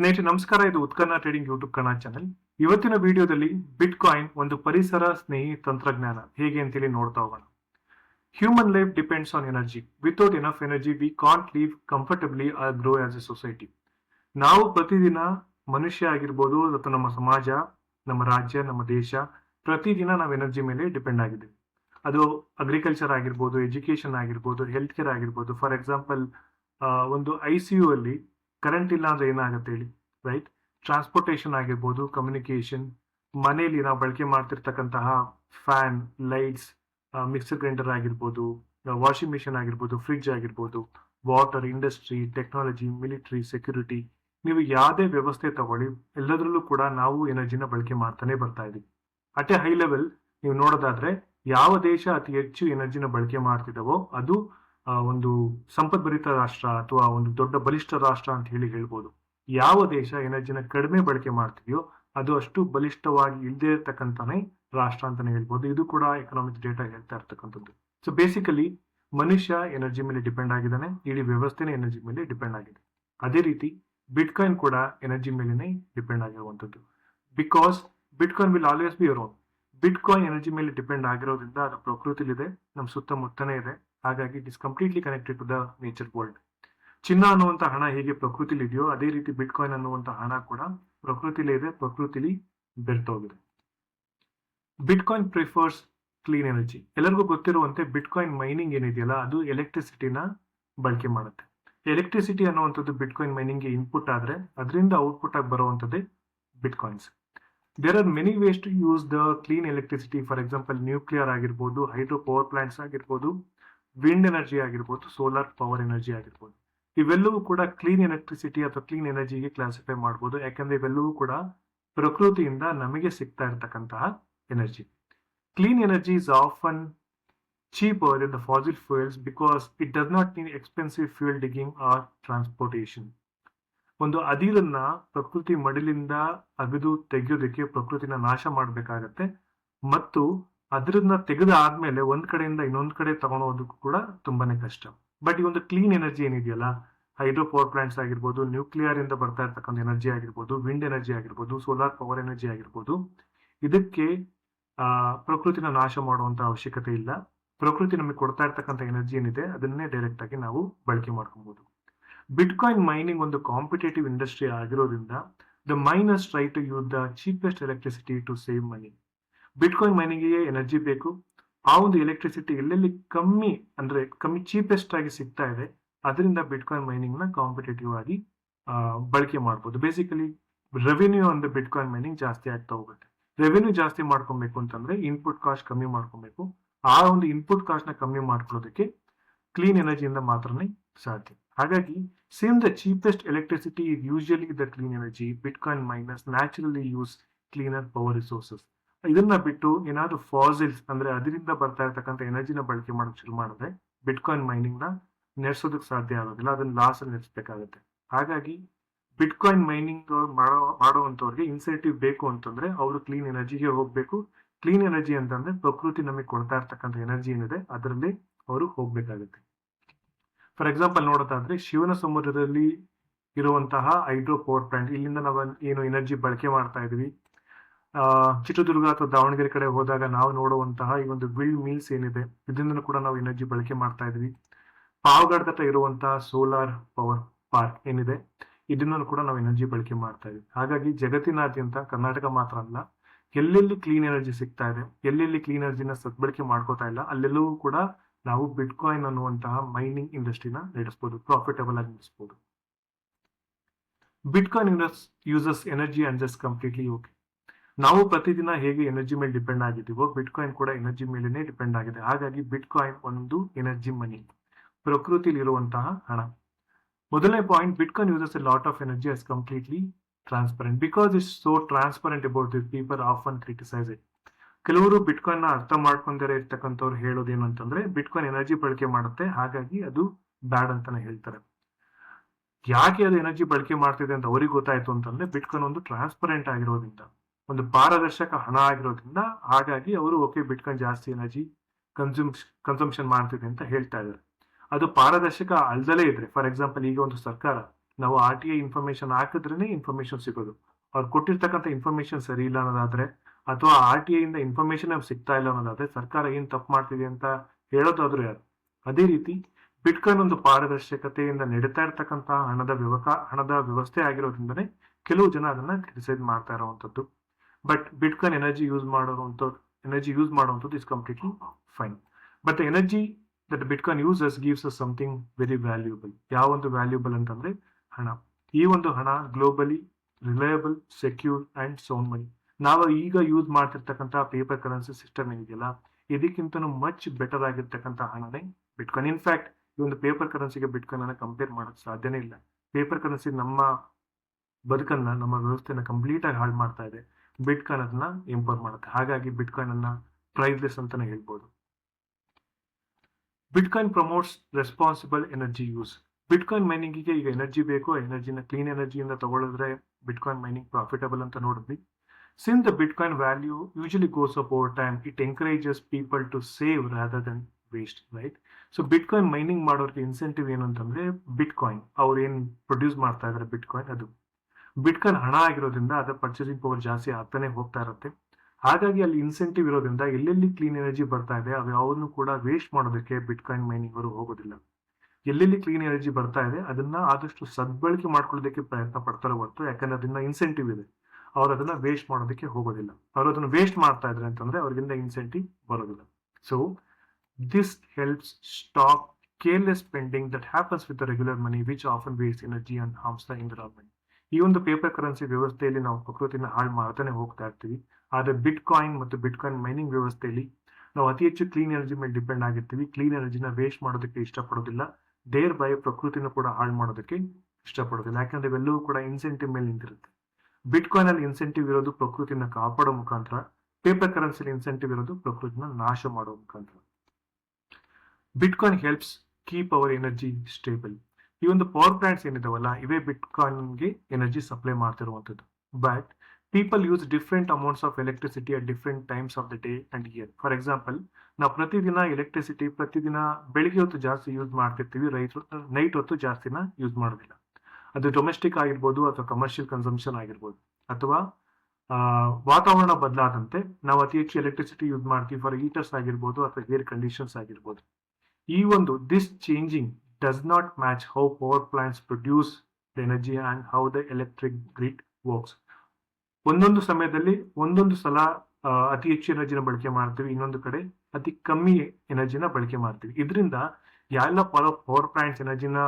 ಸ್ನೇಹಿತರೆ, ನಮಸ್ಕಾರ. ಇದು Utkanna trading YouTube Kannada channel. ಇವತ್ತಿನ ವಿಡಿಯೋದಲ್ಲಿ ಬಿಟ್ ಕಾಯಿನ್ ಒಂದು ಪರಿಸರ ಸ್ನೇಹಿ ತಂತ್ರಜ್ಞಾನ ಹೇಗೆ ಅಂತೇಳಿ ನೋಡ್ತಾ ಹೋಗೋಣ. Human life depends on energy without enough energy we can't live comfortably or grow as a society ನಾವು ಪ್ರತಿದಿನ ಮನುಷ್ಯ ಆಗಿರ್ಬೋದು, ಅಥವಾ ನಮ್ಮ ಸಮಾಜ, ನಮ್ಮ ರಾಜ್ಯ, ನಮ್ಮ ದೇಶ, ಪ್ರತಿದಿನ ನಾವು ಎನರ್ಜಿ ಮೇಲೆ ಡಿಪೆಂಡ್ ಆಗಿದ್ದೀವಿ ಅದು ಅಗ್ರಿಕಲ್ಚರ್ ಆಗಿರ್ಬೋದು ಎಜುಕೇಶನ್ ಆಗಿರ್ಬೋದು ಹೆಲ್ತ್ ಕೇರ್ ಆಗಿರ್ಬೋದು ಫಾರ್ ಎಕ್ಸಾಂಪಲ್ ಒಂದು ಐ ಸಿ ಯು ಅಲ್ಲಿ ಕರೆಂಟ್ ಇಲ್ಲ ಅಂದ್ರೆ ಏನಾಗುತ್ತೆ ಹೇಳಿ ರೈಟ್ ಟ್ರಾನ್ಸ್ಪೋರ್ಟೇಷನ್ ಆಗಿರ್ಬೋದು ಕಮ್ಯುನಿಕೇಶನ್ ಮನೆಯಲ್ಲಿ ನಾವು ಬಳಕೆ ಮಾಡ್ತಿರ್ತಕ್ಕಂತಹ ಫ್ಯಾನ್ ಲೈಟ್ಸ್ ಮಿಕ್ಸರ್ ಗ್ರೈಂಡರ್ ಆಗಿರ್ಬೋದು ವಾಷಿಂಗ್ ಮಿಷಿನ್ ಆಗಿರ್ಬೋದು ಫ್ರಿಡ್ಜ್ ಆಗಿರ್ಬೋದು water industry technology military security ನೀವು ಯಾವುದೇ ವ್ಯವಸ್ಥೆ ತಗೊಳ್ಳಿ, ಎಲ್ಲದರಲ್ಲೂ ಕೂಡ ನಾವು ಎನರ್ಜಿನ ಬಳಕೆ ಮಾಡ್ತಾನೆ ಬರ್ತಾ ಇದೀವಿ. ಅಟ್ ಎ ಹೈ ಲೆವೆಲ್ ನೀವು ನೋಡೋದಾದ್ರೆ ಯಾವ ದೇಶ ಅತಿ ಹೆಚ್ಚು ಎನರ್ಜಿನ ಬಳಕೆ ಮಾಡ್ತಿದ್ದವೋ ಅದು ಒಂದು ಸಂಪದ್ಭರಿತ ರಾಷ್ಟ್ರ ಅಥವಾ ಒಂದು ದೊಡ್ಡ ಬಲಿಷ್ಠ ರಾಷ್ಟ್ರ ಅಂತ ಹೇಳಿ ಹೇಳ್ಬೋದು. ಯಾವ ದೇಶ ಎನರ್ಜಿನ ಕಡಿಮೆ ಬಳಕೆ ಮಾಡ್ತಿದೆಯೋ ಅದು ಅಷ್ಟು ಬಲಿಷ್ಠವಾಗಿ ಇಲ್ಲದೆ ಇರತಕ್ಕಂತಾನೆ ರಾಷ್ಟ್ರ ಅಂತಾನೆ ಹೇಳ್ಬೋದು. ಇದು ಕೂಡ ಎಕನಾಮಿಕ್ ಡೇಟಾ ಹೇಳ್ತಾ ಇರ್ತಕ್ಕಂಥದ್ದು. ಸೊ ಬೇಸಿಕಲಿ ಮನುಷ್ಯ ಎನರ್ಜಿ ಮೇಲೆ ಡಿಪೆಂಡ್ ಆಗಿದ್ದಾನೆ, ಇಡೀ ವ್ಯವಸ್ಥೆನೇ ಎನರ್ಜಿ ಮೇಲೆ ಡಿಪೆಂಡ್ ಆಗಿದೆ. ಅದೇ ರೀತಿ ಬಿಟ್ಕಾಯಿನ್ ಕೂಡ ಎನರ್ಜಿ ಮೇಲೆನೆ ಡಿಪೆಂಡ್ ಆಗಿರುವಂಥದ್ದು. Because bitcoin will always be your own bitcoin energy ಮೇಲೆ ಡಿಪೆಂಡ್ ಆಗಿರೋದ್ರಿಂದ ಅದು ಪ್ರಕೃತಿಲಿದೆ ನಮ್ಮ ಸುತ್ತಮುತ್ತನೇ ಇದೆ. ಹಾಗಾಗಿ it is completely connected to the nature world ಚಿನ್ನ ಅನ್ನುವಂಥ ಹಣ ಹೇಗೆ ಪ್ರಕೃತಿಲಿ ಇದೆಯೋ ಅದೇ ರೀತಿ ಬಿಟ್ಕಾಯಿನ್ ಅನ್ನುವಂಥ ಹಣ ಕೂಡ ಪ್ರಕೃತಿಲಿ ಇದೆ, ಪ್ರಕೃತಿಲಿ ಬೆರ್ತೋಗಿದೆ. ಬಿಟ್ಕಾಯಿನ್ ಪ್ರಿಫರ್ಸ್ ಕ್ಲೀನ್ ಎನರ್ಜಿ ಎಲ್ಲರಿಗೂ ಗೊತ್ತಿರುವಂತೆ ಬಿಟ್ಕಾಯಿನ್ ಮೈನಿಂಗ್ ಏನಿದೆಯಲ್ಲ, ಅದು ಎಲೆಕ್ಟ್ರಿಸಿಟಿನ ಬಳಕೆ ಮಾಡುತ್ತೆ. ಎಲೆಕ್ಟ್ರಿಸಿಟಿ ಅನ್ನುವಂಥದ್ದು ಬಿಟ್ಕಾಯಿನ್ ಮೈನಿಂಗ್ಗೆ ಇನ್ಪುಟ್ ಆದ್ರೆ ಅದರಿಂದ ಔಟ್ಪುಟ್ ಆಗಿ ಬರುವಂಥದ್ದೇ bitcoins there are many ways to use the clean electricity for example nuclear ಆಗಿರ್ಬೋದು ಹೈಡ್ರೋ ಪವರ್ ಪ್ಲಾಂಟ್ಸ್ ಆಗಿರ್ಬೋದು ವಿಂಡ್ ಎನರ್ಜಿ ಆಗಿರ್ಬೋದು ಸೋಲಾರ್ ಪವರ್ ಎನರ್ಜಿ ಆಗಿರ್ಬೋದು. ಇವೆಲ್ಲವೂ ಕೂಡ ಕ್ಲೀನ್ ಎಲೆಕ್ಟ್ರಿಸಿಟಿ ಅಥವಾ ಕ್ಲೀನ್ ಎನರ್ಜಿಗೆ ಕ್ಲಾಸಿಫೈ ಮಾಡ್ಬೋದು. ಯಾಕಂದ್ರೆ ಇವೆಲ್ಲವೂ ಕೂಡ ಪ್ರಕೃತಿಯಿಂದ ನಮಗೆ ಸಿಗ್ತಾ ಇರತಕ್ಕಂತಹ energy clean energy is often cheaper in the fossil fuels because it does not need expensive fuel digging or transportation ಒಂದು ಅದಿರನ್ನ ಪ್ರಕೃತಿ ಮಡಿಲಿಂದ ಅಗೆದು ತೆಗೆಯೋದಕ್ಕೆ ಪ್ರಕೃತಿನ ನಾಶ ಮಾಡಬೇಕಾಗತ್ತೆ. ಮತ್ತು ಅದರನ್ನ ತೆಗೆದ ಆದ್ಮೇಲೆ ಒಂದ್ ಕಡೆಯಿಂದ ಇನ್ನೊಂದ್ ಕಡೆ ತಗೊಳೋದಕ್ಕೂ ಕೂಡ ತುಂಬಾನೇ ಕಷ್ಟ. ಬಟ್ ಈ ಒಂದು ಕ್ಲೀನ್ ಎನರ್ಜಿ ಏನಿದೆಯಲ್ಲ ಹೈಡ್ರೋ ಪವರ್ ಪ್ಲಾಂಟ್ಸ್ ಆಗಿರ್ಬೋದು ನ್ಯೂಕ್ಲಿಯರ್ ಇಂದ ಬರ್ತಾ ಇರ್ತಕ್ಕಂಥ ಎನರ್ಜಿ ಆಗಿರ್ಬೋದು ವಿಂಡ್ ಎನರ್ಜಿ ಆಗಿರ್ಬೋದು ಸೋಲಾರ್ ಪವರ್ ಎನರ್ಜಿ ಆಗಿರ್ಬೋದು, ಇದಕ್ಕೆ ಪ್ರಕೃತಿನ ನಾಶ ಮಾಡುವಂತ ಅವಶ್ಯಕತೆ ಇಲ್ಲ. ಪ್ರಕೃತಿ ನಮಗೆ ಕೊಡ್ತಾ ಇರ್ತಕ್ಕಂಥ ಎನರ್ಜಿ ಏನಿದೆ, ಅದನ್ನೇ ಡೈರೆಕ್ಟ್ ಆಗಿ ನಾವು ಬಳಕೆ ಮಾಡ್ಕೊಬಹುದು ಬಿಟ್ಕಾಯಿನ್ ಮೈನಿಂಗ್ ಒಂದು ಕಾಂಪಿಟೇಟಿವ್ ಇಂಡಸ್ಟ್ರಿ ಆಗಿರೋದ್ರಿಂದ the miners try to use the cheapest electricity to save money bitcoin ಮೈನಿಂಗ್ಗೆ energy ಬೇಕು. ಆ ಒಂದು ಎಲೆಕ್ಟ್ರಿಸಿಟಿ ಎಲ್ಲೆಲ್ಲಿ ಕಮ್ಮಿ ಅಂದ್ರೆ ಕಮ್ಮಿ ಚೀಪೆಸ್ಟ್ ಆಗಿ ಸಿಗ್ತಾ ಇದೆ, ಅದರಿಂದ ಬಿಟ್ಕಾಯಿನ್ ಮೈನಿಂಗ್ನ ಕಾಂಪಿಟೇಟಿವ್ ಆಗಿ ಬಳಕೆ ಮಾಡ್ಬೋದು. ಬೇಸಿಕಲಿ ರೆವೆನ್ಯೂ ಅಂದ್ರೆ ಬಿಟ್ಕಾಯಿನ್ ಮೈನಿಂಗ್ ಜಾಸ್ತಿ ಆಗ್ತಾ ಹೋಗುತ್ತೆ. ರೆವೆನ್ಯೂ ಜಾಸ್ತಿ ಮಾಡ್ಕೊಬೇಕು ಅಂತಂದ್ರೆ ಇನ್ಪುಟ್ ಕಾಸ್ಟ್ ಕಮ್ಮಿ ಮಾಡ್ಕೊಬೇಕು. ಆ ಒಂದು ಇನ್ಪುಟ್ ಕಾಸ್ಟ್ನ ಕಮ್ಮಿ ಮಾಡ್ಕೊಳ್ಳೋದಕ್ಕೆ ಕ್ಲೀನ್ ಎನರ್ಜಿಯಿಂದ ಮಾತ್ರನೇ ಸಾಧ್ಯ. ಹಾಗಾಗಿ same the cheapest electricity usually the clean energy bitcoin miners naturally use cleaner power resources ಇದನ್ನ ಬಿಟ್ಟು ಏನಾದ್ರು ಫಾಸಿಲ್ಸ್ ಅಂದ್ರೆ ಅದರಿಂದ ಬರ್ತಾ ಇರತಕ್ಕಂಥ ಎನರ್ಜಿನ ಬಳಕೆ ಮಾಡೋಕೆ ಶುರು ಮಾಡಿದ್ರೆ ಬಿಟ್ಕಾಯಿನ್ ಮೈನಿಂಗ್ನ ನಡೆಸೋದಕ್ಕೆ ಸಾಧ್ಯ ಆಗೋದಿಲ್ಲ, ಅದನ್ನ ಲಾಸ್ ನಡೆಸಬೇಕಾಗುತ್ತೆ ಹಾಗಾಗಿ ಬಿಟ್ಕಾಯಿನ್ ಮೈನಿಂಗ್ ಮಾಡೋ ಮಾಡುವಂತವ್ರಿಗೆ ಇನ್ಸೆಂಟಿವ್ ಬೇಕು ಅಂತಂದ್ರೆ ಅವರು ಕ್ಲೀನ್ ಎನರ್ಜಿಗೆ ಹೋಗ್ಬೇಕು. ಕ್ಲೀನ್ ಎನರ್ಜಿ ಅಂತಂದ್ರೆ ಪ್ರಕೃತಿ ನಮಗೆ ಕೊಡ್ತಾ ಇರ್ತಕ್ಕಂಥ ಎನರ್ಜಿ ಏನಿದೆ ಅದರಲ್ಲಿ ಅವರು ಹೋಗ್ಬೇಕಾಗುತ್ತೆ. ಫಾರ್ ಎಕ್ಸಾಂಪಲ್ ನೋಡೋದಾದ್ರೆ ಶಿವನ ಸಮುದ್ರದಲ್ಲಿ ಇರುವಂತಹ ಹೈಡ್ರೋ ಪವರ್ ಪ್ಲಾಂಟ್ ಇಲ್ಲಿಂದ ನಾವು ಏನು ಎನರ್ಜಿ ಬಳಕೆ ಮಾಡ್ತಾ ಇದೀವಿ. ಚಿತ್ರದುರ್ಗ ಅಥವಾ ದಾವಣಗೆರೆ ಕಡೆ ಹೋದಾಗ ನಾವು ನೋಡುವಂತಹ ಈ ಒಂದು ವಿಲ್ ಮಿಲ್ಸ್ ಏನಿದೆ ಇದರಿಂದ ಕೂಡ ನಾವು ಎನರ್ಜಿ ಬಳಕೆ ಮಾಡ್ತಾ ಇದೀವಿ. ಪಾವಗಡ ಹತ್ರ ಇರುವಂತಹ ಸೋಲಾರ್ ಪವರ್ ಪಾರ್ಕ್ ಏನಿದೆ ಇದನ್ನು ಕೂಡ ನಾವು ಎನರ್ಜಿ ಬಳಕೆ ಮಾಡ್ತಾ ಇದ್ವಿ. ಹಾಗಾಗಿ ಜಗತ್ತಿನಾದ್ಯಂತ ಕರ್ನಾಟಕ ಮಾತ್ರ ಅಲ್ಲ, ಎಲ್ಲೆಲ್ಲಿ ಕ್ಲೀನ್ ಎನರ್ಜಿ ಸಿಗ್ತಾ ಇದೆ. ಎಲ್ಲೆಲ್ಲಿ ಕ್ಲೀನ್ ಎನರ್ಜಿನ ಸದ್ಬಳಕೆ ಮಾಡ್ಕೋತಾ ಇಲ್ಲ ಅಲ್ಲೆಲ್ಲವೂ ಕೂಡ ನಾವು ಬಿಟ್ಕಾಯಿನ್ ಅನ್ನುವಂತಹ ಮೈನಿಂಗ್ ಇಂಡಸ್ಟ್ರಿನ ನಡೆಸಬಹುದು ಪ್ರಾಫಿಟಬಲ್ ಆಗಿ ನಡೆಸಬಹುದು bitcoin uses energy and just completely okay ನಾವು ಪ್ರತಿದಿನ ಹೇಗೆ ಎನರ್ಜಿ ಮೇಲೆ ಡಿಪೆಂಡ್ ಆಗಿದ್ದೀವೋ ಬಿಟ್ಕಾಯಿನ್ ಕೂಡ ಎನರ್ಜಿ ಮೇಲೆ ಡಿಪೆಂಡ್ ಆಗಿದೆ. ಹಾಗಾಗಿ ಬಿಟ್ಕಾಯಿನ್ ಒಂದು ಎನರ್ಜಿ ಮನಿ ಪ್ರಕೃತಿಲಿರುವಂತಹ ಹಣ. ಮೊದಲನೇ point bitcoin uses a lot of energy as completely transparent because it's so transparent about this people often criticise it ಕೆಲವರು ಬಿಟ್ಕಾಯಿನ್ನ ಅರ್ಥ ಮಾಡ್ಕೊಂಡಿರೋ ಇರ್ತಕ್ಕಂಥವ್ರು ಹೇಳೋದೇನು ಅಂತಂದ್ರೆ ಬಿಟ್ಕಾಯಿನ್ ಎನರ್ಜಿ ಬಳಕೆ ಮಾಡುತ್ತೆ, ಹಾಗಾಗಿ ಅದು ಬ್ಯಾಡ್ ಅಂತಾನೆ ಹೇಳ್ತಾರೆ. ಯಾಕೆ ಅದು ಎನರ್ಜಿ ಬಳಕೆ ಮಾಡ್ತಿದೆ ಅಂತ ಅವ್ರಿಗೆ ಗೊತ್ತಾಯ್ತು ಅಂತಂದ್ರೆ ಬಿಟ್ಕಾಯಿನ್ ಒಂದು ಟ್ರಾನ್ಸ್ಪರೆಂಟ್ ಆಗಿರೋದ್ರಿಂದ. ಒಂದು ಪಾರದರ್ಶಕ ಹಣ ಆಗಿರೋದ್ರಿಂದ ಹಾಗಾಗಿ ಅವರು, ಓಕೆ ಬಿಟ್ಕೊಂಡು ಜಾಸ್ತಿ ಎನರ್ಜಿ ಕನ್ಸ್ಯೂಮ್ ಕನ್ಸಂಪ್ಷನ್ ಮಾಡ್ತಿದೆ ಅಂತ ಹೇಳ್ತಾ ಇದ್ದಾರೆ. ಅದು ಪಾರದರ್ಶಕ ಅಲ್ದಲೇ ಇದ್ರೆ ಫಾರ್ ಎಕ್ಸಾಂಪಲ್ ಈಗ ಒಂದು ಸರ್ಕಾರ, ನಾವು ಆರ್ ಟಿ ಐ ಇನ್ಫಾರ್ಮೇಶನ್ ಹಾಕಿದ್ರೇನೆ ಇನ್ಫಾರ್ಮೇಶನ್ ಸಿಗೋದು. ಅವ್ರು ಕೊಟ್ಟಿರ್ತಕ್ಕಂಥ ಇನ್ಫಾರ್ಮೇಶನ್ ಸರಿ ಇಲ್ಲ ಅನ್ನೋದಾದ್ರೆ, ಅಥವಾ ಆರ್ ಟಿ ಐ ಇಂದ ಇನ್ಫಾರ್ಮೇಶನ್ ಸಿಗ್ತಾ ಇಲ್ಲ ಅನ್ನೋದಾದ್ರೆ, ಸರ್ಕಾರ ಏನ್ ತಪ್ಪು ಮಾಡ್ತಿದೆ ಅಂತ ಹೇಳೋದಾದ್ರೂ ಯಾರು? ಅದೇ ರೀತಿ ಬಿಟ್ಕಾಯಿನ್ ಒಂದು ಪಾರದರ್ಶಕತೆಯಿಂದ ನಡೀತಾ ಇರ್ತಕ್ಕಂತಹ ಹಣದ ವ್ಯವಕ, ಹಣದ ವ್ಯವಸ್ಥೆ ಆಗಿರೋದ್ರಿಂದನೇ ಕೆಲವು ಜನ ಅದನ್ನ ಕ್ರಿಟಿಸೈಸ್ ಮಾಡ್ತಾ ಇರುವಂತದ್ದು ಬಟ್ ಬಿಟ್ಕಾಯಿನ್ ಎನರ್ಜಿ ಯೂಸ್ ಮಾಡೋವಂಥ ಎನರ್ಜಿ ಯೂಸ್ ಮಾಡುವಂಥದ್ದು is completely fine but the energy that Bitcoin uses gives us something very valuable ಯಾವೊಂದು ವ್ಯಾಲ್ಯೂಬಲ್ ಅಂತಂದ್ರೆ ಹಣ. ಈ ಒಂದು ಹಣ globally reliable secure and sound money ನಾವು ಈಗ ಯೂಸ್ ಮಾಡ್ತಿರ್ತಕ್ಕಂಥ ಪೇಪರ್ ಕರೆನ್ಸಿ ಸಿಸ್ಟಮ್ ಏನಿದೆಯಲ್ಲ, ಇದಕ್ಕಿಂತನೂ ಮಚ್ ಬೆಟರ್ ಆಗಿರ್ತಕ್ಕಂಥ ಹಣನೇ ಬಿಟ್ಕಾಯಿನ್ ಇನ್ಫ್ಯಾಕ್ಟ್ ಈ ಒಂದು ಪೇಪರ್ ಕರೆನ್ಸಿಗೆ ಬಿಟ್ಕಾಯಿನ್ ಅನ್ನ ಕಂಪೇರ್ ಮಾಡೋಕ್ಕೆ ಸಾಧ್ಯನೇ ಇಲ್ಲ. ಪೇಪರ್ ಕರೆನ್ಸಿ ನಮ್ಮ ಬದುಕನ್ನ, ನಮ್ಮ ವ್ಯವಸ್ಥೆನ ಕಂಪ್ಲೀಟ್ ಆಗಿ ಹಾಳು ಮಾಡ್ತಾ ಇದೆ. ಬಿಟ್ಕಾಯಿನ್ ಅದನ್ನ ಇಂಪೋರ್ ಮಾಡುತ್ತೆ. ಹಾಗಾಗಿ ಬಿಟ್ಕಾಯಿನ್ ಅನ್ನ ಪ್ರೈಸ್ಲೆಸ್ ಅಂತಾನೆ ಹೇಳ್ಬೋದು. Bitcoin promotes responsible energy use Bitcoin ಮೈನಿಂಗಿಗೆ ಈಗ ಎನರ್ಜಿ ಬೇಕು. ಎನರ್ಜಿನ ಕ್ಲೀನ್ ಎನರ್ಜಿಯಿಂದ ತಗೊಳಿದ್ರೆ ಬಿಟ್ಕಾಯಿನ್ ಮೈನಿಂಗ್ ಪ್ರಾಫಿಟಬಲ್ ಅಂತ ನೋಡಿದ್ವಿ. Since the bitcoin value usually goes up over time it encourages people to save rather than waste right so bitcoin mining ಮಾಡೋರಿಗೆ incentive ಏನು ಅಂತಂದ್ರೆ ಬಿಟ್ಕಾಯಿನ್ ಅವ್ರು ಏನು ಪ್ರೊಡ್ಯೂಸ್ ಮಾಡ್ತಾ ಇದಾರೆ ಬಿಟ್ಕಾಯಿನ್ ಅದು ಬಿಟ್ಕಾಯಿನ್ ಹಣ ಆಗಿರೋದ್ರಿಂದ ಅದರ ಪರ್ಚೇಸಿಂಗ್ ಪವರ್ ಜಾಸ್ತಿ ಆಗ್ತಾನೆ ಹೋಗ್ತಾ ಇರುತ್ತೆ. ಹಾಗಾಗಿ ಅಲ್ಲಿ ಇನ್ಸೆಂಟಿವ್ ಇರೋದ್ರಿಂದ ಎಲ್ಲೆಲ್ಲಿ ಕ್ಲೀನ್ ಎನರ್ಜಿ ಬರ್ತಾ ಇದೆ, ಅದು ಯಾವುದನ್ನು ಕೂಡ ವೇಸ್ಟ್ ಮಾಡೋದಕ್ಕೆ ಬಿಟ್ಕಾಯಿನ್ ಮೈನಿಂಗ್ ಅವರು ಹೋಗೋದಿಲ್ಲ. ಎಲ್ಲೆಲ್ಲಿ ಕ್ಲೀನ್ ಎನರ್ಜಿ ಬರ್ತಾ ಇದೆ, ಅದನ್ನ ಆದಷ್ಟು ಸದ್ಬಳಕೆ ಮಾಡ್ಕೊಳ್ಳೋದಕ್ಕೆ ಪ್ರಯತ್ನ ಪಡ್ತಾರೆ ಹೊರತು, ಯಾಕಂದ್ರೆ ಅದನ್ನ ಇನ್ಸೆಂಟಿವ್ ಇದೆ. ಅವ್ರು ಅದನ್ನ ವೇಸ್ಟ್ ಮಾಡೋದಕ್ಕೆ ಹೋಗೋದಿಲ್ಲ. ಅವ್ರು ಅದನ್ನ ವೇಸ್ಟ್ ಮಾಡ್ತಾ ಇದ್ರೆ ಅಂತಂದ್ರೆ ಅವ್ರಿಗಿಂತ ಇನ್ಸೆಂಟಿವ್ ಬರೋದಿಲ್ಲ. So this helps stop careless spending that happens with regular money which often waste energy and harms the environment ಈ ಒಂದು ಪೇಪರ್ ಕರೆನ್ಸಿ ವ್ಯವಸ್ಥೆಯಲ್ಲಿ ನಾವು ಪ್ರಕೃತಿನ ಹಾಳು ಮಾಡ್ತಾನೆ ಹೋಗ್ತಾ ಇರ್ತೀವಿ. ಆದ್ರೆ ಬಿಟ್ ಕಾಯಿನ್ ಮತ್ತು ಬಿಟ್ ಕಾಯಿನ್ ಮೈನಿಂಗ್ ವ್ಯವಸ್ಥೆಯಲ್ಲಿ ನಾವು ಅತಿ ಹೆಚ್ಚು ಕ್ಲೀನ್ ಎನರ್ಜಿ ಮೇಲೆ ಡಿಪೆಂಡ್ ಆಗಿರ್ತೀವಿ. ಕ್ಲೀನ್ ಎನರ್ಜಿನ ವೇಸ್ಟ್ ಮಾಡೋದಕ್ಕೆ ಇಷ್ಟಪಡೋದಿಲ್ಲ. ದೇರ್ ಬೈ ಪ್ರಕೃತಿನ ಕೂಡ ಹಾಳು ಮಾಡೋದಕ್ಕೆ ಇಷ್ಟಪಡೋದಿಲ್ಲ. ಯಾಕಂದ್ರೆ ಇವೆಲ್ಲವೂ ಕೂಡ ಇನ್ಸೆಂಟಿವ್ ಮೇಲೆ ನಿಂತಿರುತ್ತೆ. ಬಿಟ್ ಕಾಯಿನ್ ಅಲ್ಲಿ ಇನ್ಸೆಂಟಿವ್ ಇರೋದು ಪ್ರಕೃತಿನ ಕಾಪಾಡೋ ಮುಖಾಂತರ ಪೇಪರ್ ಕರೆನ್ಸಿಲಿ ಇನ್ಸೆಂಟಿವ್ ಇರೋದು ಪ್ರಕೃತಿನ ನಾಶ ಮಾಡೋ ಮುಖಾಂತರ. Bitcoin helps keep our energy stable ಈ ಒಂದು ಪವರ್ ಪ್ಲಾಂಟ್ಸ್ ಏನಿದಾವಲ್ಲ, ಇವೇ ಬಿಟ್ ಕಾಯಿನ್ಗೆ energy supply ಮಾಡ್ತಿರುವಂಥದ್ದು. But people use different amounts of electricity at different times of the day and year for example ನಾವು ಪ್ರತಿದಿನ ಎಲೆಕ್ಟ್ರಿಸಿಟಿ ಪ್ರತಿದಿನ ಬೆಳಿಗ್ಗೆ ಹೊತ್ತು ಜಾಸ್ತಿ ಯೂಸ್ ಮಾಡ್ತಿರ್ತೀವಿ, ರೈತರು ನೈಟ್ ಹೊತ್ತು ಜಾಸ್ತಿನ ಯೂಸ್ ಮಾಡೋದಿಲ್ಲ. ಅದು ಡೊಮೆಸ್ಟಿಕ್ ಆಗಿರ್ಬೋದು ಅಥವಾ ಕಮರ್ಷಿಯಲ್ ಕನ್ಸಂಪ್ಷನ್ ಆಗಿರ್ಬೋದು. ಅಥವಾ ವಾತಾವರಣ ಬದಲಾದಂತೆ ನಾವು ಅತಿ ಹೆಚ್ಚು ಎಲೆಕ್ಟ್ರಿಸಿಟಿ ಯೂಸ್ ಮಾಡ್ತೀವಿ ಫಾರ್ ಹೀಟರ್ಸ್ ಆಗಿರ್ಬೋದು ಅಥವಾ ಏರ್ ಕಂಡೀಷನ್ಸ್ ಆಗಿರ್ಬೋದು. ಈ ಒಂದು this changing does not match how power plants produce the energy and how the electric grid works. ಒಂದೊಂದು ಸಮಯದಲ್ಲಿ ಒಂದೊಂದು ಸಲ ಅತಿ ಹೆಚ್ಚು ಎನರ್ಜಿನ ಬಳಕೆ ಮಾಡ್ತೀವಿ, ಇನ್ನೊಂದು ಕಡೆ ಅತಿ ಕಮ್ಮಿ ಎನರ್ಜಿನ ಬಳಕೆ ಮಾಡ್ತೀವಿ. ಇದರಿಂದ ಎಲ್ಲ ಪವರ್ ಪ್ಲಾಂಟ್ಸ್ ಎನರ್ಜಿನ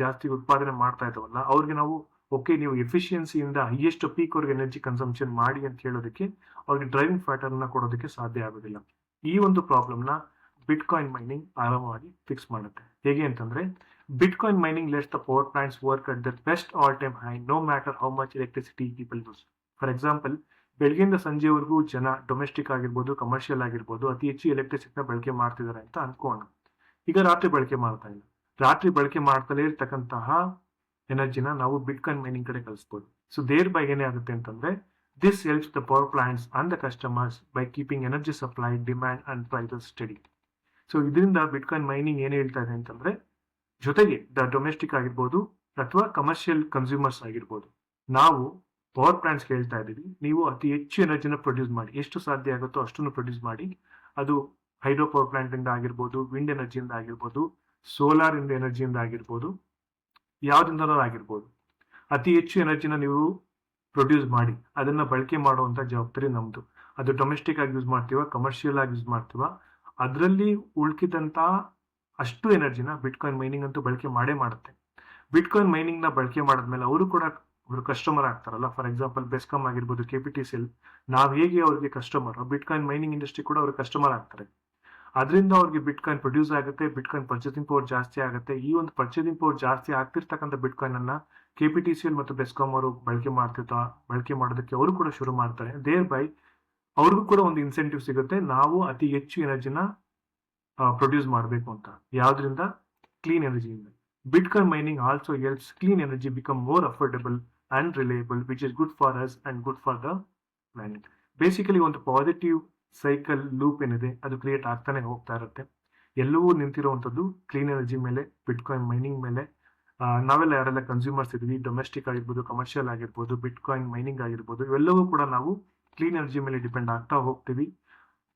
ಜಾಸ್ತಿ ಉತ್ಪಾದನೆ ಮಾಡ್ತಾ ಇದ್ದಾವಲ್ಲ, ಅವ್ರಿಗೆ ನಾವು ಓಕೆ ನೀವು ಎಫಿಷಿಯನ್ಸಿಯಿಂದ ಹೈಯೆಸ್ಟ್ ಪೀಕ್ ಅವ್ರಿಗೆ ಎನರ್ಜಿ ಕನ್ಸಂಪ್ಷನ್ ಮಾಡಿ ಅಂತ ಹೇಳೋದಕ್ಕೆ ಅವ್ರಿಗೆ ಡ್ರೈವಿಂಗ್ ಫ್ಯಾಕ್ಟರ್ನ ಕೊಡೋದಕ್ಕೆ ಸಾಧ್ಯ ಆಗೋದಿಲ್ಲ. ಈ ಒಂದು ಪ್ರಾಬ್ಲಮ್ನ ಬಿಟ್ ಕಾಯಿನ್ ಮೈನಿಂಗ್ ಆರಾಮವಾಗಿ ಫಿಕ್ಸ್ ಮಾಡುತ್ತೆ. ಹೇಗೆ ಅಂತಂದ್ರೆ bitcoin mining lets the power plants work at the best all time high no matter how much electricity people use for example ಬೆಳಗ್ಗೆಯಿಂದ ಸಂಜೆವರೆಗೂ ಜನ ಡೊಮೆಸ್ಟಿಕ್ ಆಗಿರ್ಬೋದು ಕಮರ್ಷಿಯಲ್ ಆಗಿರ್ಬೋದು, ಅತಿ ಹೆಚ್ಚು ಎಲೆಕ್ಟ್ರಿಸಿಟಿನ ಬಳಕೆ ಮಾಡ್ತಿದ್ದಾರೆ ಅಂತ ಅನ್ಕೋಣ ಈಗ ರಾತ್ರಿ ಬಳಕೆ ಮಾಡ್ತಾ ಇಲ್ಲ. ರಾತ್ರಿ ಬಳಕೆ ಮಾಡ್ತಲೇ ಇರ್ತಕ್ಕಂತಹ ಎನರ್ಜಿನ ನಾವು ಬಿಟ್ ಕಾಯಿನ್ ಮೈನಿಂಗ್ ಕಡೆ ಕಳಿಸ್ಬೋದು. ಸೊ ದೇರ್ ಬೈ ಏನೇ ಆಗುತ್ತೆ ಅಂತಂದ್ರೆ this helps the power plants and the customers by keeping energy supply demand and prices steady so ಇದರಿಂದ ಬಿಟ್ ಕಾಯಿನ್ ಮೈನಿಂಗ್ ಏನು ಹೇಳ್ತಾ ಇದೆ ಅಂತಂದ್ರೆ, ಜೊತೆಗೆ ದ ಡೊಮೆಸ್ಟಿಕ್ ಆಗಿರ್ಬೋದು ಅಥವಾ ಕಮರ್ಷಿಯಲ್ ಕನ್ಸ್ಯೂಮರ್ಸ್ ಆಗಿರ್ಬೋದು. ನಾವು ಪವರ್ ಪ್ಲಾಂಟ್ಸ್ ಹೇಳ್ತಾ ಇದ್ದೀವಿ. ನೀವು ಅತಿ ಹೆಚ್ಚು ಎನರ್ಜಿನ ಪ್ರೊಡ್ಯೂಸ್ ಮಾಡಿ, ಎಷ್ಟು ಸಾಧ್ಯ ಆಗುತ್ತೋ ಅಷ್ಟನ್ನು ಪ್ರೊಡ್ಯೂಸ್ ಮಾಡಿ. ಅದು ಹೈಡ್ರೋ ಪವರ್ ಪ್ಲಾಂಟ್ ಇಂದ ಆಗಿರ್ಬೋದು ವಿಂಡ್ ಎನರ್ಜಿಯಿಂದ ಆಗಿರ್ಬೋದು ಸೋಲಾರ್ ಇಂದ ಎನರ್ಜಿಯಿಂದ ಆಗಿರ್ಬೋದು ಯಾವ್ದಿಂದ ಆಗಿರ್ಬೋದು. ಅತಿ ಹೆಚ್ಚು ಎನರ್ಜಿನ ನೀವು ಪ್ರೊಡ್ಯೂಸ್ ಮಾಡಿ, ಅದನ್ನ ಬಳಕೆ ಮಾಡುವಂತ ಜವಾಬ್ದಾರಿ ನಮ್ದು. ಅದು ಡೊಮೆಸ್ಟಿಕ್ ಆಗಿ ಯೂಸ್ ಮಾಡ್ತೀವ ಕಮರ್ಷಿಯಲ್ ಆಗಿ ಯೂಸ್ ಮಾಡ್ತೀವ ಅದರಲ್ಲಿ ಉಳ್ಕಿದಂತ ಅಷ್ಟು ಎನರ್ಜಿನ ಬಿಟ್ಕಾಯಿನ್ ಮೈನಿಂಗ್ ಅಂತೂ ಬಳಕೆ ಮಾಡೇ ಮಾಡುತ್ತೆ. ಬಿಟ್ಕಾಯಿನ್ ಮೈನಿಂಗ್ನ ಬಳಕೆ ಮಾಡಿದ್ಮೇಲೆ ಅವರು ಕೂಡ ಅವರು ಕಸ್ಟಮರ್ ಆಗ್ತಾರಲ್ಲ. ಫಾರ್ ಎಕ್ಸಾಂಪಲ್ ಬೆಸ್ಕಾಮ್ ಆಗಿರ್ಬೋದು ಕೆ ಪಿ ಟಿ ಸಿಲ್ ನಾವು ಹೇಗೆ ಅವ್ರಿಗೆ ಕಸ್ಟಮರ್ ಬಿಟ್ಕಾಯಿನ್ ಮೈನಿಂಗ್ ಇಂಡಸ್ಟ್ರಿ ಕೂಡ ಅವ್ರಿಗೆ ಕಸ್ಟಮರ್ ಆಗ್ತಾರೆ. ಅದರಿಂದ ಅವ್ರಿಗೆ ಬಿಟ್ಕಾಯಿನ್ ಪ್ರೊಡ್ಯೂಸ್ ಆಗುತ್ತೆ ಬಿಟ್ಕಾಯಿನ್ ಪರ್ಚೇಸಿಂಗ್ ಪವರ್ ಜಾಸ್ತಿ ಆಗುತ್ತೆ. ಈ ಒಂದು ಪರ್ಚೇಸಿಂಗ್ ಪವರ್ ಜಾಸ್ತಿ ಆಗ್ತಿರ್ತಕ್ಕಂಥ ಬಿಟ್ಕಾಯಿನ್ ಅನ್ನ K P T C L ಮತ್ತು ಬೆಸ್ಕಾಮ್ ಅವರು ಬಳಕೆ ಮಾಡ್ತಿರ್ತಾ, ಬಳಕೆ ಮಾಡೋದಕ್ಕೆ ಅವರು ಕೂಡ ಶುರು ಮಾಡ್ತಾರೆ. ದೇರ್ ಬೈ ಅವ್ರಿಗೂ ಕೂಡ ಒಂದು ಇನ್ಸೆಂಟಿವ್ ಸಿಗುತ್ತೆ. ನಾವು ಅತಿ ಹೆಚ್ಚು ಎನರ್ಜಿನ ಪ್ರೊಡ್ಯೂಸ್ ಮಾಡಬೇಕು ಅಂತ. ಯಾವ್ದ್ರಿಂದ? Clean ಎನರ್ಜಿಯಿಂದ bitcoin mining also else clean energy become more affordable and reliable which is good for us and good for the planet basically ಒಂದು ಪಾಸಿಟಿವ್ ಸೈಕಲ್ ಲೂಪ್ ಏನಿದೆ, ಅದು ಕ್ರಿಯೇಟ್ ಆಗ್ತಾನೆ ಹೋಗ್ತಾ ಇರುತ್ತೆ. ಎಲ್ಲವೂ ನಿಂತಿರುವಂಥದ್ದು ಕ್ಲೀನ್ ಎನರ್ಜಿ ಮೇಲೆ ಬಿಟ್ಕಾಯಿನ್ ಮೈನಿಂಗ್ ಮೇಲೆ. ನಾವೆಲ್ಲ ಯಾರೆಲ್ಲ ಕನ್ಸ್ಯೂಮರ್ಸ್ ಇದ್ದೀವಿ ಡೊಮೆಸ್ಟಿಕ್ ಆಗಿರ್ಬೋದು ಕಮರ್ಷಿಯಲ್ ಆಗಿರ್ಬೋದು ಬಿಟ್ ಕಾಯಿನ್ ಮೈನಿಂಗ್ ಆಗಿರ್ಬೋದು, ಇವೆಲ್ಲವೂ ಕೂಡ ನಾವು ಕ್ಲೀನ್ ಎನರ್ಜಿ ಮೇಲೆ ಡಿಪೆಂಡ್ ಆಗ್ತಾ ಹೋಗ್ತೀವಿ.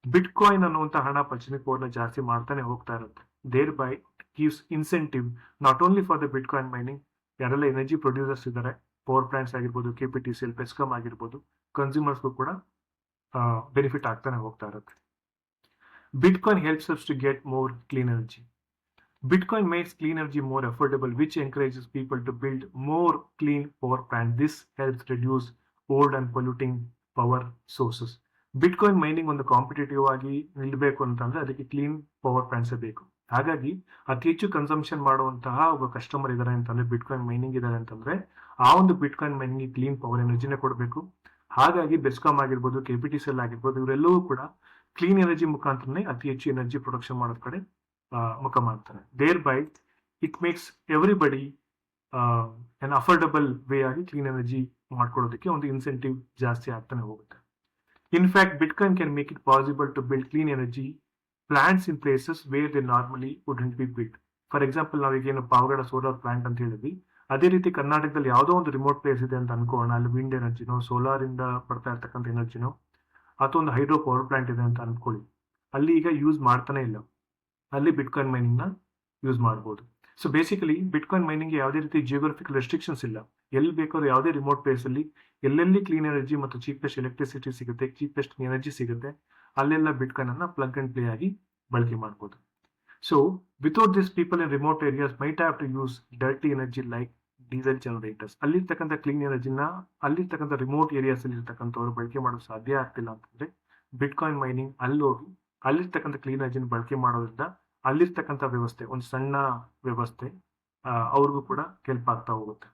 ಬಿಟ್ ಕಾಯಿನ್ ಅನ್ನುವಂಥ ಹಣ ಪರ್ಚೇಸಿಂಗ್ ಕೋರ್ನ ಜಾಸ್ತಿ ಮಾಡ್ತಾನೆ ಹೋಗ್ತಾ ಇರುತ್ತೆ. Thereby gives incentive not only for the bitcoin mining ಯಾರೆಲ್ಲ ಎನರ್ಜಿ ಪ್ರೊಡ್ಯೂಸರ್ಸ್ ಇದ್ದಾರೆ ಪವರ್ ಪ್ಲಾಂಟ್ಸ್ ಆಗಿರ್ಬೋದು K P T C L PESCOM ಆಗಿರ್ಬೋದು ಕನ್ಸ್ಯೂಮರ್ಸ್ಗೂ ಕೂಡ ಬೆನಿಫಿಟ್ ಆಗ್ತಾನೆ ಹೋಗ್ತಾ ಇರುತ್ತೆ. Bitcoin helps us to get more clean energy bitcoin makes clean energy more affordable which encourages people to build more clean power plant this helps reduce old and polluting power sources. Bitcoin mining ಒಂದು competitive ಆಗಿ ನಿಲ್ಲಬೇಕು ಅಂತಂದ್ರೆ ಅದಕ್ಕೆ clean power ಪ್ಲಾಂಟ್ಸೇ ಬೇಕು. ಹಾಗಾಗಿ ಅತಿ ಹೆಚ್ಚು consumption ಮಾಡುವಂತಹ ಒಬ್ಬ ಕಸ್ಟಮರ್ ಇದ್ದಾರೆ ಅಂತಂದ್ರೆ ಬಿಟ್ಕಾಯಿನ್ ಮೈನಿಂಗ್ ಇದ್ದಾರೆ ಅಂತಂದ್ರೆ, ಆ ಒಂದು ಬಿಟ್ಕಾಯಿನ್ ಮೈನಿಂಗ್ ಕ್ಲೀನ್ ಪವರ್ ಎನರ್ಜಿನೇ ಕೊಡಬೇಕು. ಹಾಗಾಗಿ ಬೆಸ್ಕಾಮ್ ಆಗಿರ್ಬೋದು K P T C L ಆಗಿರ್ಬೋದು ಇವರೆಲ್ಲವೂ ಕೂಡ ಕ್ಲೀನ್ ಎನರ್ಜಿ ಮುಖಾಂತರನೇ ಅತಿ ಹೆಚ್ಚು ಎನರ್ಜಿ ಪ್ರೊಡಕ್ಷನ್ ಮಾಡೋದ್ ಕಡೆ ಮುಖ ಮಾಡ್ತಾರೆ. Thereby it makes everybody an affordable way ಆಗಿ ಕ್ಲೀನ್ ಎನರ್ಜಿ ಮಾಡ್ಕೊಳ್ಳೋದಕ್ಕೆ ಒಂದು ಇನ್ಸೆಂಟಿವ್ ಜಾಸ್ತಿ ಆಗ್ತಾನೆ ಹೋಗುತ್ತೆ. In fact Bitcoin can make it possible to build clean energy plants in places where they normally wouldn't be build for example ನಾವೀಗೇನು Pavagada solar plant ಅಂತ ಹೇಳಿದ್ವಿ. ಅದೇ ರೀತಿ ಕರ್ನಾಟಕದಲ್ಲಿ ಯಾವುದೋ ಒಂದು ರಿಮೋಟ್ ಪ್ಲೇಸ್ ಇದೆ ಅಂತ ಅನ್ಕೋಣ. ಅಲ್ಲಿ ವಿಂಡ್ ಎನರ್ಜಿನೋ ಸೋಲಾರ್ ಇಂದ ಬರ್ತಾ ಇರ್ತಕ್ಕಂಥ ಎನರ್ಜಿನೋ ಅಥವಾ ಒಂದು ಹೈಡ್ರೋ ಪವರ್ ಪ್ಲಾಂಟ್ ಇದೆ ಅಂತ ಅನ್ಕೊಳ್ಳಿ. ಅಲ್ಲಿ ಈಗ ಯೂಸ್ ಮಾಡ್ತಾನೆ ಇಲ್ಲ. ಅಲ್ಲಿ ಬಿಟ್ಕಾಯಿನ್ ಮೈನಿಂಗ್ನ ಯೂಸ್ ಮಾಡಬಹುದು ಸೊ ಬೇಸಿಕಲಿ ಬಿಟ್ಕಾಯಿನ್ ಮೈನಿಂಗ್ ಯಾವುದೇ ರೀತಿ ಜಿಯೋಗ್ರಫಿಕಲ್ ರೆಸ್ಟ್ರಿಕ್ಷನ್ಸ್ ಇಲ್ಲ. ಎಲ್ಲಿ ಬೇಕಾದ್ರೂ ಯಾವುದೇ ರಿಮೋಟ್ ಪ್ಲೇಸ್ ಅಲ್ಲಿ ಎಲ್ಲೆಲ್ಲಿ ಕ್ಲೀನ್ ಎನರ್ಜಿ ಮತ್ತು ಚೀಪೆಸ್ಟ್ ಎಲೆಕ್ಟ್ರಿಸಿಟಿ ಸಿಗುತ್ತೆ ಚೀಪೆಸ್ಟ್ ಎನರ್ಜಿ ಸಿಗುತ್ತೆ, ಅಲ್ಲೆಲ್ಲ ಬಿಟ್ಕಾಯಿನ್ ಅನ್ನ ಪ್ಲಗ್ ಅಂಡ್ ಪ್ಲೇ ಆಗಿ ಬಳಕೆ ಮಾಡಬಹುದು so without this people in remote areas might have to use dirty energy like diesel generators ಅಲ್ಲಿರ್ತಕ್ಕಂಥ ಕ್ಲೀನ್ ಎನರ್ಜಿನ ಅಲ್ಲಿರ್ತಕ್ಕಂಥ ರಿಮೋಟ್ ಏರಿಯಾಸ್ ಅಲ್ಲಿ ಇರ್ತಕ್ಕಂಥವ್ರು ಬಳಕೆ ಮಾಡೋದು ಸಾಧ್ಯ ಆಗ್ತಿಲ್ಲ ಅಂತಂದ್ರೆ ಬಿಟ್ಕಾಯಿನ್ ಮೈನಿಂಗ್ ಅಲ್ಲಿ ಹೋಗಿ ಅಲ್ಲಿರ್ತಕ್ಕಂಥ ಕ್ಲೀನ್ ಎನರ್ಜಿನ ಬಳಕೆ ಮಾಡೋದ್ರಿಂದ ಅಲ್ಲಿರ್ತಕ್ಕಂಥ ವ್ಯವಸ್ಥೆ, ಒಂದು ಸಣ್ಣ ವ್ಯವಸ್ಥೆ ಅವ್ರಿಗೂ ಕೂಡ ಹೆಲ್ಪ್ ಆಗ್ತಾ ಹೋಗುತ್ತೆ.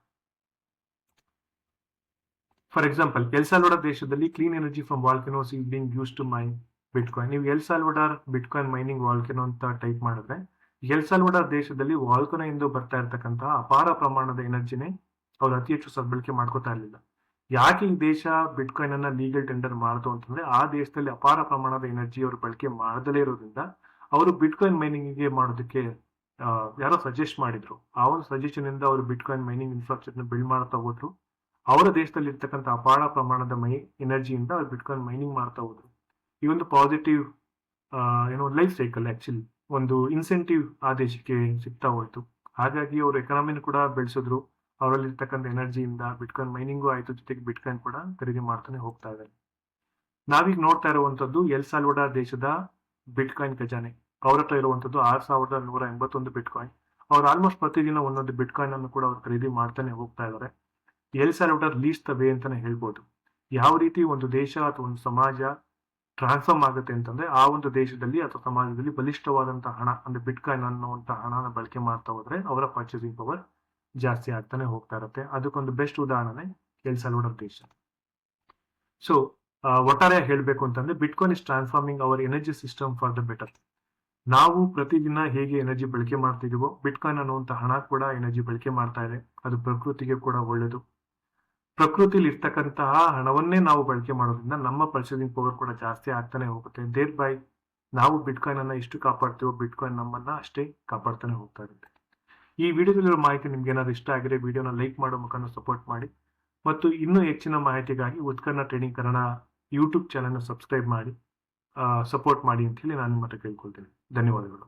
ಫಾರ್ ಎಕ್ಸಾಂಪಲ್ ಎಲ್ ಸಾಲ್ವಡಾರ್ ದೇಶದಲ್ಲಿ clean energy from volcanoes is being use to mine bitcoin ನೀವು El Salvador bitcoin mining volcano ಅಂತ ಟೈಪ್ ಮಾಡಿದ್ರೆ ಎಲ್ ಸಾಲ್ವಡಾರ್ ದೇಶದಲ್ಲಿ ವಾಲ್ಕನೋ ಎಂದು ಬರ್ತಾ ಇರತಕ್ಕಂತಹ ಅಪಾರ ಪ್ರಮಾಣದ ಎನರ್ಜಿನೇ ಅವ್ರು ಅತಿ ಹೆಚ್ಚು ಸದ್ಬಳಕೆ ಮಾಡ್ಕೋತಾ ಇರಲಿಲ್ಲ. ಯಾಕೆ ಈ ದೇಶ ಬಿಟ್ಕಾಯಿನ್ ಅನ್ನ ಲೀಗಲ್ ಟೆಂಡರ್ ಮಾಡ್ತು ಅಂತಂದ್ರೆ, ಆ ದೇಶದಲ್ಲಿ ಅಪಾರ ಪ್ರಮಾಣದ ಎನರ್ಜಿ ಅವರು ಬಳಕೆ ಮಾಡದಲೇ ಇರೋದ್ರಿಂದ ಅವರು ಬಿಟ್ಕಾಯಿನ್ ಮೈನಿಂಗ್ ಮಾಡೋದಕ್ಕೆ ಯಾರೋ ಸಜೆಸ್ಟ್ ಮಾಡಿದ್ರು. ಆ ಒಂದು ಸಜೆಷನ್ ಇಂದ ಅವರು ಬಿಟ್ಕಾಯಿನ್ ಮೈನಿಂಗ್ ಇನ್ಫ್ರಾಸ್ಟ್ರಕ್ಚರ್ ಬಿಲ್ಡ್ ಮಾಡ್ತಾ ಹೋದ್ರು. ಅವರ ದೇಶದಲ್ಲಿ ಇರ್ತಕ್ಕಂಥ ಅಪಾರ ಪ್ರಮಾಣದ ಮೈ ಎನರ್ಜಿಯಿಂದ ಅವ್ರು ಬಿಟ್ಕಾಯಿನ್ ಮೈನಿಂಗ್ ಮಾಡ್ತಾ ಹೋದ್ರು. ಈ ಒಂದು ಪಾಸಿಟಿವ್ ಏನೋ ಲೈಫ್ ಸೈಕಲ್ ಆಕ್ಚುಲಿ ಒಂದು ಇನ್ಸೆಂಟಿವ್ ಆ ದೇಶಕ್ಕೆ ಸಿಗ್ತಾ ಹೋಯ್ತು. ಹಾಗಾಗಿ ಅವರು ಎಕನಾಮಿನ ಕೂಡ ಬೆಳೆಸಿದ್ರು. ಅವರಲ್ಲಿ ಇರ್ತಕ್ಕಂಥ ಎನರ್ಜಿಯಿಂದ ಬಿಟ್ಕಾಯಿನ್ ಮೈನಿಂಗು ಆಯಿತು, ಜೊತೆಗೆ ಬಿಟ್ಕಾಯಿನ್ ಕೂಡ ಖರೀದಿ ಮಾಡ್ತಾನೆ ಹೋಗ್ತಾ ಇದ್ದಾರೆ ನಾವೀಗ ನೋಡ್ತಾ ಇರುವಂತದ್ದು ಎಲ್ ಸಾಲ್ವಡಾರ್ ದೇಶದ ಬಿಟ್ಕಾಯಿನ್ ಖಜಾನೆ. ಅವ್ರ ಹತ್ರ ಇರುವಂತದ್ದು ಆರ್ ಸಾವಿರದ ನೂರ ಎಂಬತ್ತೊಂದು ಬಿಟ್ಕಾಯಿನ್ ಅವ್ರು ಆಲ್ಮೋಸ್ಟ್ ಪ್ರತಿದಿನ ಒಂದೊಂದು ಬಿಟ್ಕಾಯಿನ್ ಅನ್ನು ಕೂಡ ಅವ್ರು ಖರೀದಿ ಮಾಡ್ತಾನೆ ಹೋಗ್ತಾ ಇದ್ದಾರೆ El Salvador least the way ಅಂತಾನೆ ಹೇಳ್ಬೋದು. ಯಾವ ರೀತಿ ಒಂದು ದೇಶ ಅಥವಾ ಒಂದು ಸಮಾಜ ಟ್ರಾನ್ಸ್ಫಾರ್ಮ್ ಆಗುತ್ತೆ ಅಂತಂದ್ರೆ ಆ ಒಂದು ದೇಶದಲ್ಲಿ ಅಥವಾ ಸಮಾಜದಲ್ಲಿ ಬಲಿಷ್ಠವಾದಂತಹ ಹಣ, ಅಂದ್ರೆ ಬಿಟ್ಕಾಯಿನ್ ಅನ್ನುವಂತ ಹಣನ ಬಳಕೆ ಮಾಡ್ತಾ ಹೋದ್ರೆ ಅವರ ಪರ್ಚೇಸಿಂಗ್ ಪವರ್ ಜಾಸ್ತಿ ಆಗ್ತಾನೆ ಹೋಗ್ತಾ ಇರುತ್ತೆ. ಅದಕ್ಕೊಂದು ಬೆಸ್ಟ್ ಉದಾಹರಣೆ ಎಲ್ ಸಾಲ್ವಡಾರ್ ದೇಶ. ಸೊ ಒಟ್ಟಾರೆ ಹೇಳಬೇಕು ಅಂತಂದ್ರೆ bitcoin is transforming our energy system for the better ನಾವು ಪ್ರತಿದಿನ ಹೇಗೆ ಎನರ್ಜಿ ಬಳಕೆ ಮಾಡ್ತಿದೀವೋ ಬಿಟ್ಕಾಯಿನ್ ಅನ್ನುವಂತ ಹಣ ಕೂಡ ಎನರ್ಜಿ ಬಳಕೆ ಮಾಡ್ತಾ ಇದೆ. ಅದು ಪ್ರಕೃತಿಗೆ ಕೂಡ ಒಳ್ಳೆಯದು. ಪ್ರಕೃತಿಲಿ ಇರ್ತಕ್ಕಂತಹ ಹಣವನ್ನೇ ನಾವು ಬಳಕೆ ಮಾಡೋದ್ರಿಂದ ನಮ್ಮ ಪರ್ಚೇಸಿಂಗ್ ಪವರ್ ಕೂಡ ಜಾಸ್ತಿ ಆಗ್ತಾನೆ ಹೋಗುತ್ತೆ. ದೇರ್ ಬೈ ನಾವು ಬಿಟ್ಕಾಯಿನ್ ಅನ್ನ ಎಷ್ಟು ಕಾಪಾಡ್ತೀವೋ ಬಿಟ್ಕಾಯಿನ್ ನಮ್ಮನ್ನ ಅಷ್ಟೇ ಕಾಪಾಡ್ತಾನೆ ಹೋಗ್ತಾ ಇರುತ್ತೆ. ಈ ವಿಡಿಯೋದಲ್ಲಿರೋ ಮಾಹಿತಿ ನಿಮ್ಗೆ ಏನಾದ್ರು ಇಷ್ಟ ಆಗಿದೆ ವಿಡಿಯೋನ ಲೈಕ್ ಮಾಡೋ ಮುಖಾಂತರ ಸಪೋರ್ಟ್ ಮಾಡಿ. ಮತ್ತು ಇನ್ನೂ ಹೆಚ್ಚಿನ ಮಾಹಿತಿಗಾಗಿ ಉತ್ಕರ್ಣ ಟ್ರೇಡಿಂಗ್ ಕನ್ನಡ ಯೂಟ್ಯೂಬ್ ಚಾನಲ್ನ ಸಬ್ಸ್ಕ್ರೈಬ್ ಮಾಡಿ ಸಪೋರ್ಟ್ ಮಾಡಿ ಅಂತ ಹೇಳಿ ನಾನು ನಿಮ್ಮ ಹತ್ರ ಕೇಳ್ಕೊಳ್ತೀನಿ. ಧನ್ಯವಾದಗಳು.